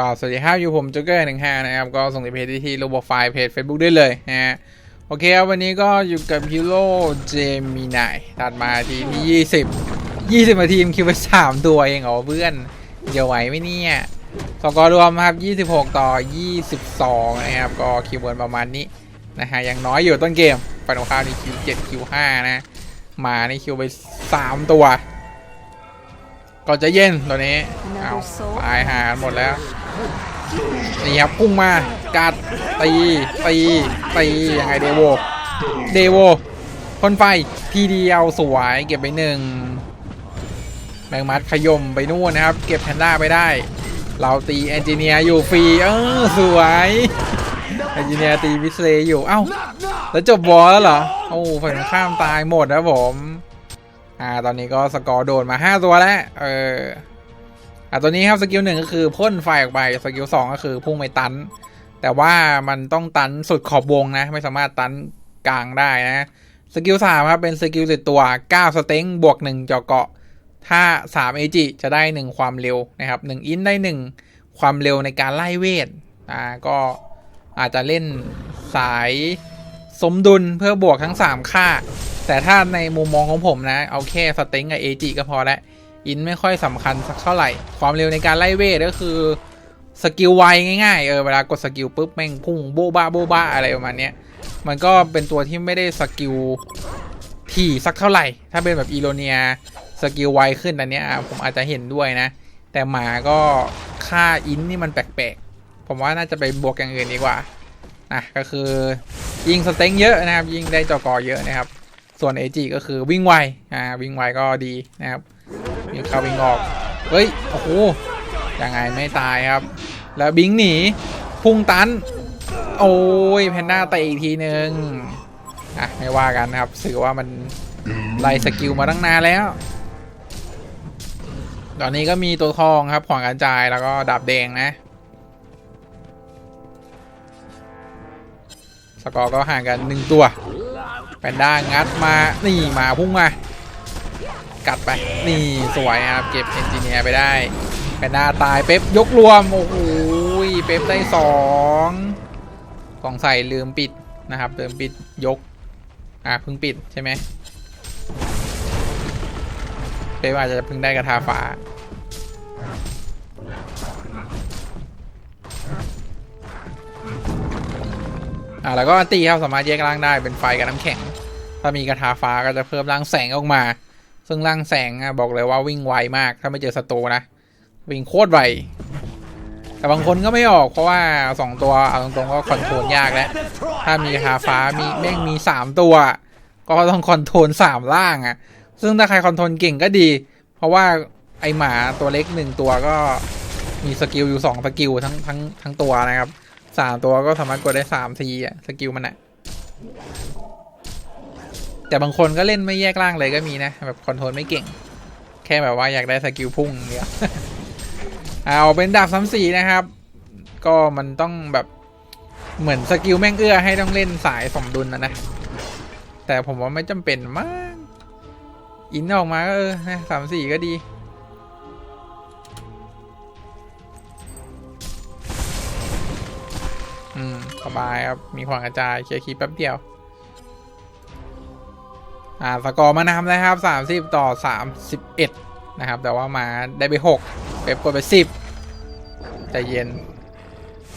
ก็สวัสดีครับอยู่ผมจ็กเกอร์หนึ่งห้านะครับ ก็ส่งในเพจที่โลบไฟล์เพจ Facebook ได้เลยนะฮะโอเคครับวันนี้ก็อยู่กับฮีโร่เจมินายตัดมาทีที่20 20นาทีมคิวไป3ตัวเองเหรอเพื่อนจะไหวไหมเนี่ยสกอร์รวมครับ26ต่อ22นะครับ ก็คิวเบิร์นประมาณนี้นะฮะยังน้อยอยู่ต้นเกมปันข้าวนี่คิว7คิว5นะ มาในคิวไป3ตัว ก็จะเย็นตัวนี้เอาตายหาหมดแล้วนี่ครับพุ่งมากัดตีตีตียังไงเดโวเดโวพ่นไฟทีเดียวสวยเก็บไปหนึ่งแมงมัดขยมไปนู่นนะครับ เก็บแพนด้าไปได้ เราตีเอนจิเนียร์อยู่ฟรีเออสวยเอนจิเนียร์ตีวิสเลย์อยู่เอ้าแล้วจบบอลแล้วเหรอโอ้ฝ่ายตรงข้ามตายหมดนะผม อ่าตอนนี้ก็สกอร์โดนมา5ตัวแล้วเอออะตัวนี้ครับสกิลหนึ่งก็คือพ่นไฟออกไปสกิลสองก็คือพุ่งไปตัน แต่ว่ามันต้องตันสุดขอบวงนะ ไม่สามารถตันกลางได้นะสกิลสามครับเป็นสกิลติดตัว9สเต็งบวก1เจาะเกาะ ถ้า3เอจิจะได้1ความเร็วนะครับ1อินได้1ความเร็วในการไล่เวทอ่าก็อาจจะเล่นสายสมดุลเพื่อบวกทั้ง 3 ค่า แต่ถ้าในมุมมองของผมนะ เอาแค่สเต็งกับเอจิก็พอแล้วอินไม่ค่อยสำคัญสักเท่าไหร่ ความเร็วในการไล่เวทก็คือสกิลไวง่ายๆ เออเวลากดสกิลปุ๊บแม่งพุ่งโบ๊ะบ้าโบ๊ะบ้าอะไรประมาณเนี้ย มันก็เป็นตัวที่ไม่ได้สกิลถี่สักเท่าไหร่ ถ้าเป็นแบบอีโรเนียสกิลไวขึ้นอันเนี้ยผมอาจจะเห็นด้วยนะ แต่หมาก็ค่าอินนี่มันแปลกๆ ผมว่าน่าจะไปบวกอย่างอื่นดีกว่านะก็คือยิงสเต็งเยอะนะครับ ยิงได้จอกอเยอะนะครับ ส่วนเอจิก็คือวิ่งไวอ่าวิ่งไวก็ดีนะครับวิ่งเข้าวิ่งออกเฮ้ยโอ้โหยังไงไม่ตายครับ แล้วบิงหนีพุ่งตัน โอ้ยแพนด้าเตะอีกทีหนึ่งอะไม่ว่ากันนะครับสื่อว่ามันไล่สกิลมาตั้งนานแล้ว ตอนนี้ก็มีตัวทองครับขวางกระจายแล้วก็ดาบแดงนะสกอร์ก็ห่างกันหนึ่งตัว แพนด้างัดมา นี่มาพุ่งมา กัดไป นี่สวยครับ เก็บเอนจิเนียร์ไปได้แพนด้าตายเป๊ปยกรวม โอ้โหเป๊ปได้สองกล่องใส่ลืมปิดนะครับลืมปิดยก อ่าเพิ่งปิดใช่ไหมเป๊ปอาจจะเพิ่งได้กระทาฝา อ่าแล้วก็อันตีครับสามารถแยกร่างได้เป็นไฟกับน้ำแข็ง ถ้ามีกระทาฟ้าก็จะเพิ่มร่างแสงออกมา ซึ่งร่างแสงอะบอกเลยว่าวิ่งไวมาก ถ้าไม่เจอศัตรูนะ วิ่งโคตรไวแต่บางคนก็ไม่ออกเพราะว่าสองตัวเอาตรงๆก็คอนโทรลยากแล้ว ถ้ามีกระทาฟ้ามีแม่งมีสามตัว ก็ต้องคอนโทรลสามร่างอะซึ่งถ้าใครคอนโทรลเก่งก็ดี เพราะว่าไอหมาตัวเล็กหนึ่งตัวก็มีสกิลอยู่สองสกิลทั้งทั้งทั้งตัวนะครับ สามตัวก็สามารถกดได้สามทีอะสกิลมันอะแต่บางคนก็เล่นไม่แยกร่างเลยก็มีนะ แบบคอนโทรลไม่เก่ง แค่แบบว่าอยากได้สกิลพุ่งเดียวเอาเป็นดาบซ้ำสีนะครับ ก็มันต้องแบบเหมือนสกิลแม่งเอื้อให้ต้องเล่นสายสมดุลนะนะ แต่ผมว่าไม่จำเป็นมาก อินออกมาก็เออนะสามสี่ก็ดี บายครับ มีความกระจายเคลียร์คีย์แป๊บเดียว อ่าสกอร์มานำนะครับ 30 ต่อ 31 นะครับ แต่ว่ามาได้ไป 6 เป๊ปกดไป 10 ใจเย็น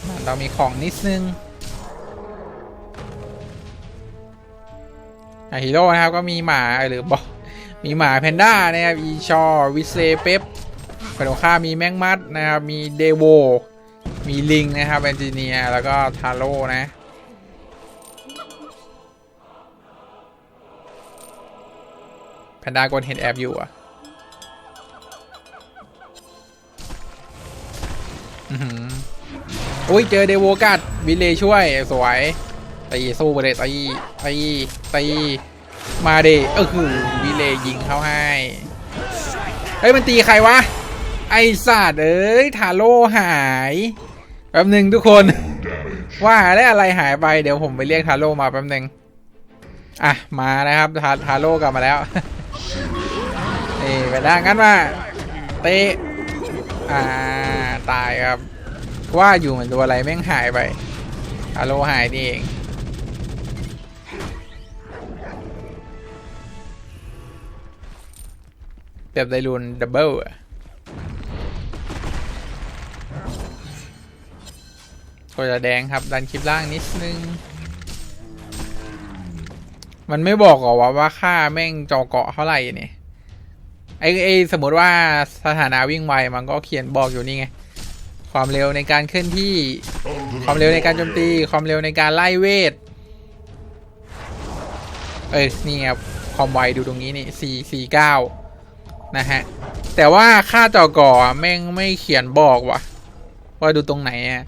มันต้องมีของนิดนึงอาฮีโร่นะครับก็มีหมาหรือบอกมีหมาแพนด้านะครับอีชอวิเซเป๊ปฝั่งตรงข้ามมีแมงมัดนะครับมีเดโว มีลิงนะครับแอนจิเนียแล้วก็ทาโร่นะ แพนด้ากดเห็นแอบอยู่อะอุ้ยเจอเดวกัดวิเลช่วย สวยตีสู้ไปเลยตีตีตีมาเดเออคือวิเลยิงเข้าให้เฮ้ยมันตีใครวะ ไอสัตว์เอ้ยทาโร่หาย แป๊บหนึ่งทุกคน ว่าได้อะไรหายไปเดี๋ยวผมไปเรียกทาโร่มาแป๊บหนึ่งอะมานะครับทาทาโร่กลับมาแล้วนี่ไปด้านกันมาเตะอ่าตายครับ ว่าอยู่เหมือนตัวอะไรแม่งหายไปอาโลหายนี่เองเตบไดรูนดับเบิลอะ ตัวจะแดงครับ ดันคลิปล่างนิดนึง มันไม่บอกหรอว่าว่าค่าแม่งจอเกาะเท่าไหร่เนี่ยไอไอสมมติว่าสถานะวิ่งไวมันก็เขียนบอกอยู่นี่ไง ความเร็วในการเคลื่อนที่ ความเร็วในการโจมตี ความเร็วในการไล่เวท เอ้ยนี่ครับความไวดูตรงนี้นี่สี่สี่เก้านะฮะ แต่ว่าค่าจอก่อแม่งไม่เขียนบอกว่ะ ว่าดูตรงไหนอะ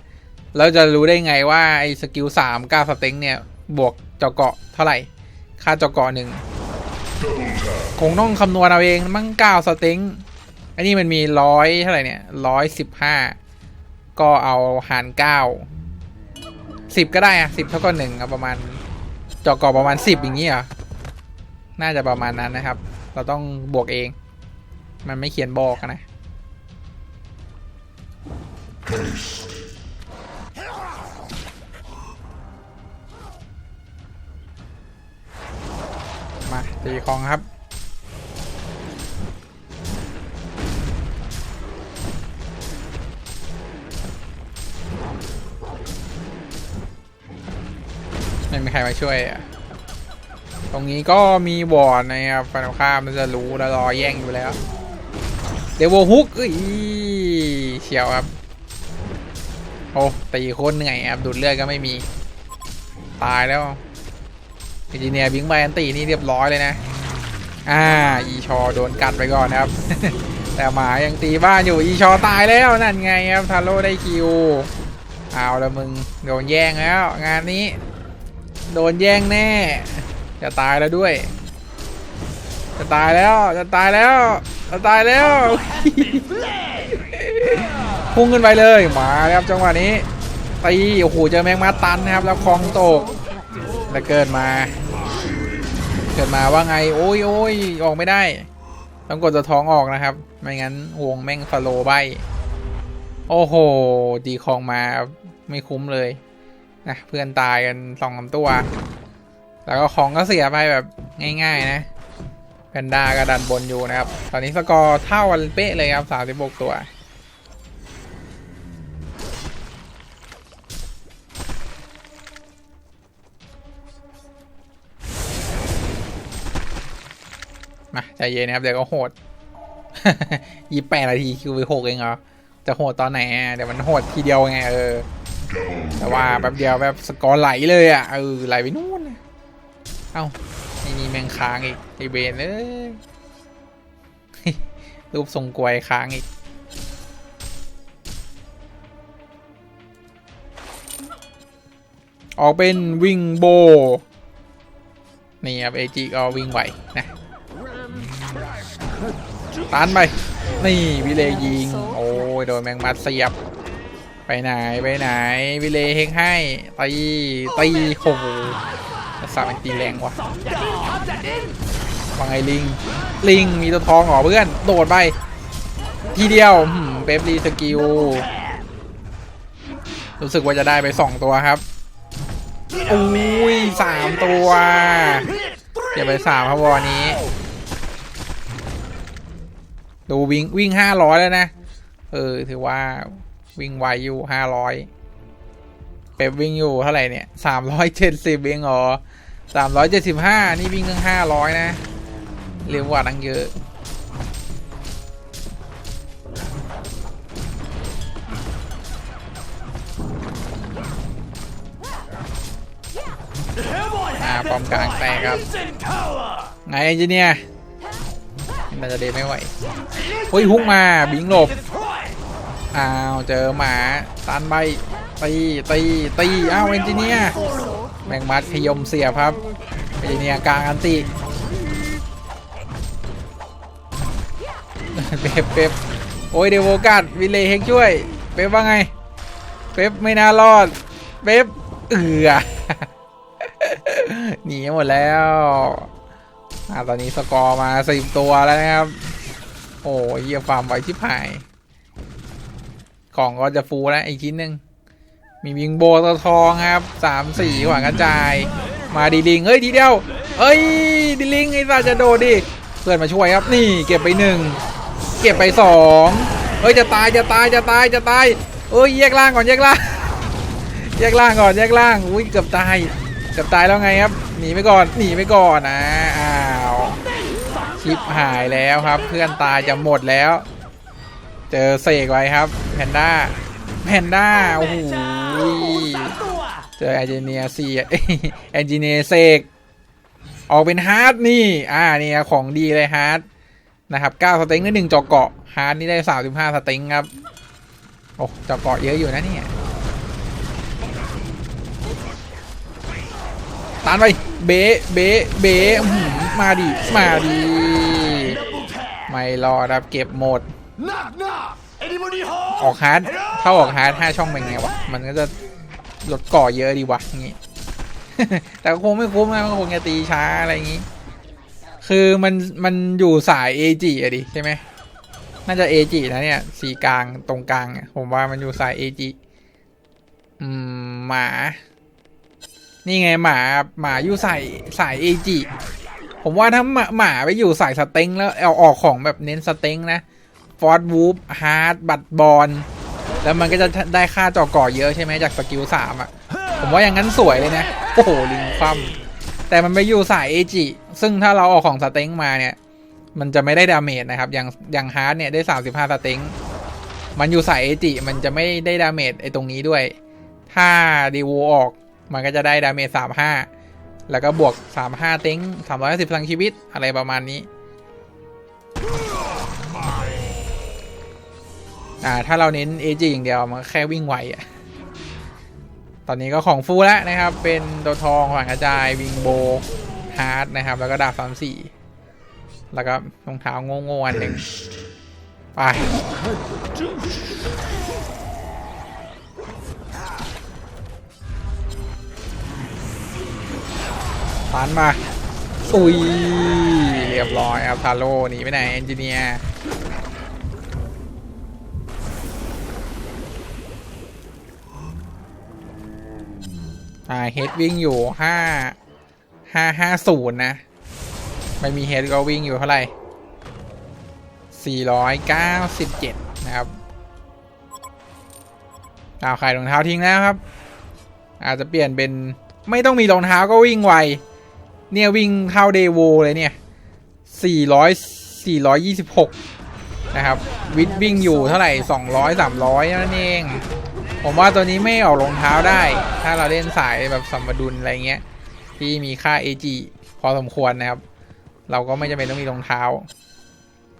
แล้วจะรู้ได้ไงว่าไอ้สกิลสามก้าสเต็งเนี่ย บวกจอเกาะเท่าไหร่ ค่าจอเกาะหนึ่งคงต้องคำนวณเอาเองมั่งเก้าสเต็งอันนี้มันมีร้อยเท่าไหร่เนี่ยร้อยสิบห้าก็เอาหารเก้าสิบก็ได้อะสิบเท่ากับหนึ่งอะประมาณจอเกาะประมาณสิบอย่างนี้เหรอน่าจะประมาณนั้นนะครับ เราต้องบวกเอง มันไม่เขียนบอกนะ ตีคองครับ ไม่มีใครมาช่วยอะตรงนี้ก็มีบอร์ดนะครับฟันข้ามมันจะรู้แล้วรอแย่งอยู่แล้ว เดวฮุกเอ้ยเฉียวครับ โอ้ตีโคตรเหนื่อยครับดูดเลือดก็ไม่มี ตายแล้ว อินจิเนียร์บิงไบอันตีนี่เรียบร้อยเลยนะ อ่า อีชอโดนกัดไปก่อนครับ แต่หมายังตีบ้านอยู่ อีชอตายแล้วนั่นไงครับทาโร่ได้คิว เอาละมึงโดนแย่งแล้ว งานนี้ โดนแย่งแน่ จะตายแล้วด้วย จะตายแล้ว จะตายแล้ว จะตายแล้วพุ่งขึ้นไปเลย มาครับจังหวะนี้ตีโอ้โหเจอแมงมาตันนะครับ แล้วคลองตก แล้วเกิดมา เกิดมาว่าไง โอ้ยโอ้ยออกไม่ได้ ต้องกดจะท้องออกนะครับ ไม่งั้นวงแม่งสโลใบ โอ้โห ดีคองมาไม่คุ้มเลยนะเพื่อนตายกันสองสาตัว แล้วก็ของก็เสียไปแบบง่าย ๆ นะแพนด้าก็ดันบนอยู่นะครับ ตอนนี้สกอร์เท่ากันเป๊ะเลยครับสามสิบหกตัว มาใจเย็นนะครับ เดี๋ยวก็โหดยี่แปดนาทีคิวไปหกเองเหรอ จะโหดตอนไหนเดี๋ยวมันโหดทีเดียวไงเออ แต่ว่าแป๊บเดียวแบบสกอร์ไหลเลยอะเออไหลไปนู่นเอ้านี่นี่แมงค้างอีกไอเบนเอ้ยรูปทรงกลวยค้างอีกออกเป็นวิ่งโบ นี่ครับเอจิก็วิ่งไหวนะ ตันไป นี่วิเลยิง โอ้ยโดนแมงมัดเสียบ ไปไหนไปไหนวิเลเฮกให้ตีตีโอ้โหสามนตีแรงว่ะว่าไงลิง ลิงมีตัวทองหรอเพื่อน โดดไป ทีเดียวเป๊ปรีสกิล รู้สึกว่าจะได้ไปสองตัวครับอุ้ยสามตัวอย่าไปสามครับวันนี้ ดูวิ่งวิ่งห้าร้อยแล้วนะ เออ ถือว่าวิ่งไวอยู่ห้าร้อยเป๊ปวิ่งอยู่เท่าไหร่เนี่ยสามร้อยเจ็ดสิบเองเหรอสามร้อยเจ็ดสิบห้านี่วิ่งตั้งห้าร้อยนะ เร็วกว่าตั้งเยอะอ่าป้อมกลางแตกครับ ไงเอนจิเนียร์ น่าจะเดนไม่ไหวเฮ้ยฮุกมาบิงหลบอ้าวเจอหมาตันใบตีตีตีอ้าวเอนจิเนียร์แมงมัดพยมเสียบครับเอนจิเนียร์กลางอันติเป๊ปเป๊ปโอ้ยเดวโวกัดวิเลเฮกช่วย เป๊ปว่าไง เป๊ปไม่น่ารอด เป๊ปเอือหนีหมดแล้ว อ่าตอนนี้สกอร์มาสิบตัวแล้วนะครับ โอ้ยเยี่ยฟามไว้ที่ผายกล่องก็จะฟูแล้วอีกชิ้นหนึ่งมีวิงโบตัวทองครับสามสี่ขวางกระจาย มาดีลิงเฮ้ยทีเดียวเอ้ยดีลิงไอ้สัตว์จะโดดดิเพื่อนมาช่วยครับนี่เก็บไปหนึ่งเก็บไปสองเฮ้ยจะตายจะตายจะตายจะตายเอ้ยแยกล่างก่อนแยกล่างแยกล่างก่อนแยกล่างอุ้ยเกือบตาย เกือบตายแล้วไงครับ หนีไปก่อน หนีไปก่อนนะ อ้าว ชิปหายแล้วครับ เพื่อนตายจะหมดแล้ว เจอเสกไว้ครับ แพนด้า แพนด้า โอ้โห เจอแอนจิเนียซีแอนจิเนียเสก ออกเป็นฮาร์ดนี่ อ่านี่ของดีเลยฮาร์ดนะครับ9สเต็งได้หนึ่งจอเกาะ ฮาร์ดนี่ได้ 35 สเต็งครับ โอ้จอเกาะเยอะอยู่นะเนี่ย ตานไป เบะเบะเบะอื้อหือมาดิ มาดิ ไม่รอครับเก็บหมด ออกฮาร์ดถ้าออกฮาร์ดห้าช่องเป็นไงวะ มันก็จะลดก่อเยอะดีวะงี้ แต่ก็คงไม่คุ้มนะมันคงจะตีช้าอะไรอย่างงี้ คือมันมันอยู่สายเอจิอะดิใช่ไหมน่าจะเอจินะเนี่ย สีกลางตรงกลาง ผมว่ามันอยู่สายเอจิอืมหมา นี่ไงหมาหมาอยู่สายสายเอจิผมว่าถ้าหมาหมาไปอยู่สายสเต็งแล้วเอาออกของแบบเน้นสเต็งนะฟอร์ดวูฟฮาร์ดบัตบอลแล้วมันก็จะได้ค่าจอก่อเยอะใช่ไหมจากสกิลสามอะ ผมว่าอย่างนั้นสวยเลยนะ โอ้โห ลิงคว่ำแต่มันไปอยู่สายเอจิซึ่งถ้าเราเอาของสเต็งมาเนี่ย มันจะไม่ได้ดาเมจนะครับ อย่างอย่างฮาร์ดเนี่ยได้35สเต็งมันอยู่สายเอจิมันจะไม่ได้ดาเมจไอตรงนี้ด้วย ถ้าดีวูออก มันก็จะได้ดาเมจ35แล้วก็บวก35เต็ง310พลังชีวิตอะไรประมาณนี้ อ่า ถ้าเราเน้น AG อย่างเดียว มันแค่วิ่งไวอะตอนนี้ก็ของฟูแล้วนะครับ เป็นตัวทองขวางกระจายวิงโบฮาร์ดนะครับ แล้วก็ดาบสามสี่แล้วก็รองเท้าโง่ๆอันหนึ่งไป ปันมาอุ้ยเรียบร้อยครับทาโร่หนีไปไหนเอนจิเนียร์อ่าเฮดวิ่งอยู่ห้าห้าห้าศูนย์นะ ไม่มีเฮดก็วิ่งอยู่เท่าไหร่สี่ร้อยเก้าสิบเจ็ดนะครับเอาขายรองเท้าทิ้งแล้วครับ อาจจะเปลี่ยนเป็นไม่ต้องมีรองเท้าก็วิ่งไว เนี่ย วิ่งเท่าเดโวเลยเนี่ยสี่ร้อยสี่ร้อยยี่สิบหกนะครับ วิดวิ่งอยู่เท่าไหร่สองร้อยสามร้อยนั่นเอง ผมว่าตัวนี้ไม่ออกรองเท้าได้ ถ้าเราเล่นสายแบบสมดุลอะไรเงี้ย ที่มีค่า AG พอสมควรนะครับ เราก็ไม่จำเป็นต้องมีรองเท้า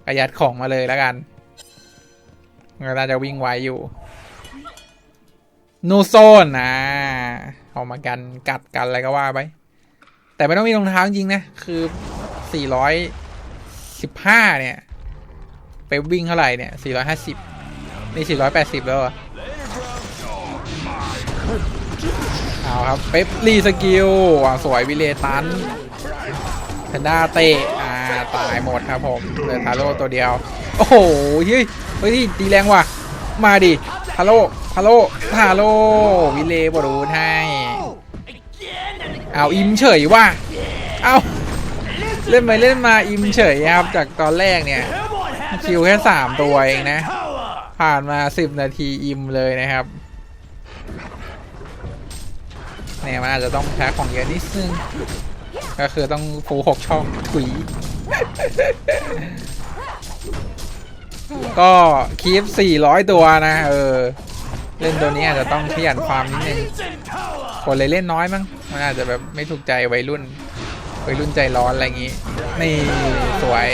ประหยัดของมาเลยแล้วกันก็น่าจะวิ่งไวอยู่ นูโซนนะออกมากันกัดกันอะไรก็ว่าไป แต่ไม่ต้องมีรองเท้าจริงๆนะ คือ 415 เนี่ย ไปวิ่งเท่าไหร่เนี่ย 450 นี่ 480 แล้วะเอาครับ เป๊ปรีสกิลสวยวิเลตันแพนด้าเตะอ่าตายหมดครับผมเหลือทาโร่ตัวเดียว โอ้โหเฮ้ยเฮ้ยตีแรงว่ะ มาดิทาโร่ทาโร่ทาโร่วิเลบรูนให้ เอาอิมเฉยว่ะเอาเล่นไปเล่นมาอิมเฉยครับจากตอนแรกเนี่ยคิวแค่3ตัวเองนะ ผ่านมา10นาทีอิมเลยนะครับเนี่ยมันอาจจะต้องใช้ของเยอะนิดนึงก็คือต้องฟูหกช่องถุย ก็คีฟ400 ตัวนะ เออ เล่นตัวนี้อาจจะต้องขยันฟามนิดนึงคนเลยเล่นน้อยมั้งมันอาจจะแบบไม่ถูกใจวัยรุ่นวัยรุ่นใจร้อนอะไรอย่างงี้นี่สวย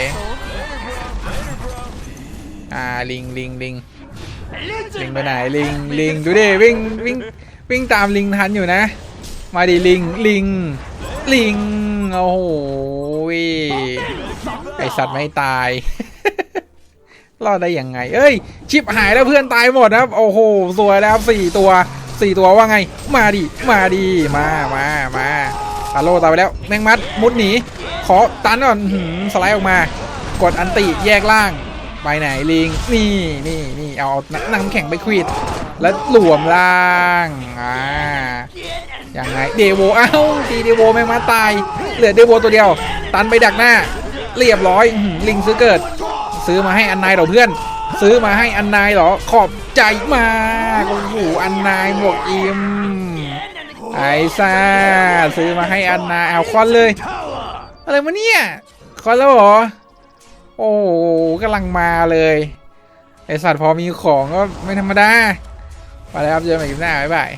อ่าลิงลิงลิงลิงไปไหนลิงลิงดูดิวิ่งวิ่งวิ่งตามลิงทันอยู่นะ มาดิลิงลิงลิงโอ้โหไอสัตว์ไม่ตาย รอดได้ยังไง เอ้ย ชิปหายแล้วเพื่อนตายหมดนะครับ โอ้โห สวยแล้วสี่ตัวสี่ตัวว่าไง มาดิ มาดิ มามามาฮาโลตายไปแล้ว แมงมัดมุดหนี ขอตันก่อนสไลด์ออกมา กดอันติแยกล่าง ไปไหนลิง นี่นี่นี่เอาน้ำแข็งไปควิด แล้วหลวมล่างอ่าอย่างไง เดโวเอ้าตีเดโวแมงมาตาย เหลือเดโวตัวเดียว ตันไปดักหน้า เรียบร้อยลิงซื้อเกิด ซื้อมาให้อันนายเหรอเพื่อน ซื้อมาให้อันนายเหรอ ขอบใจมากโอ้โหอันนายหมวกอิมไอซ่าซื้อมาให้อันนายเอาคอนเลย อะไรมาเนี่ยคอนแล้วเหรอ โอ้โหกำลังมาเลยไอสัตว์พอมีของก็ไม่ธรรมดา ไปแล้วครับเจอกันใหม่คลิปหน้าบ๊ายบาย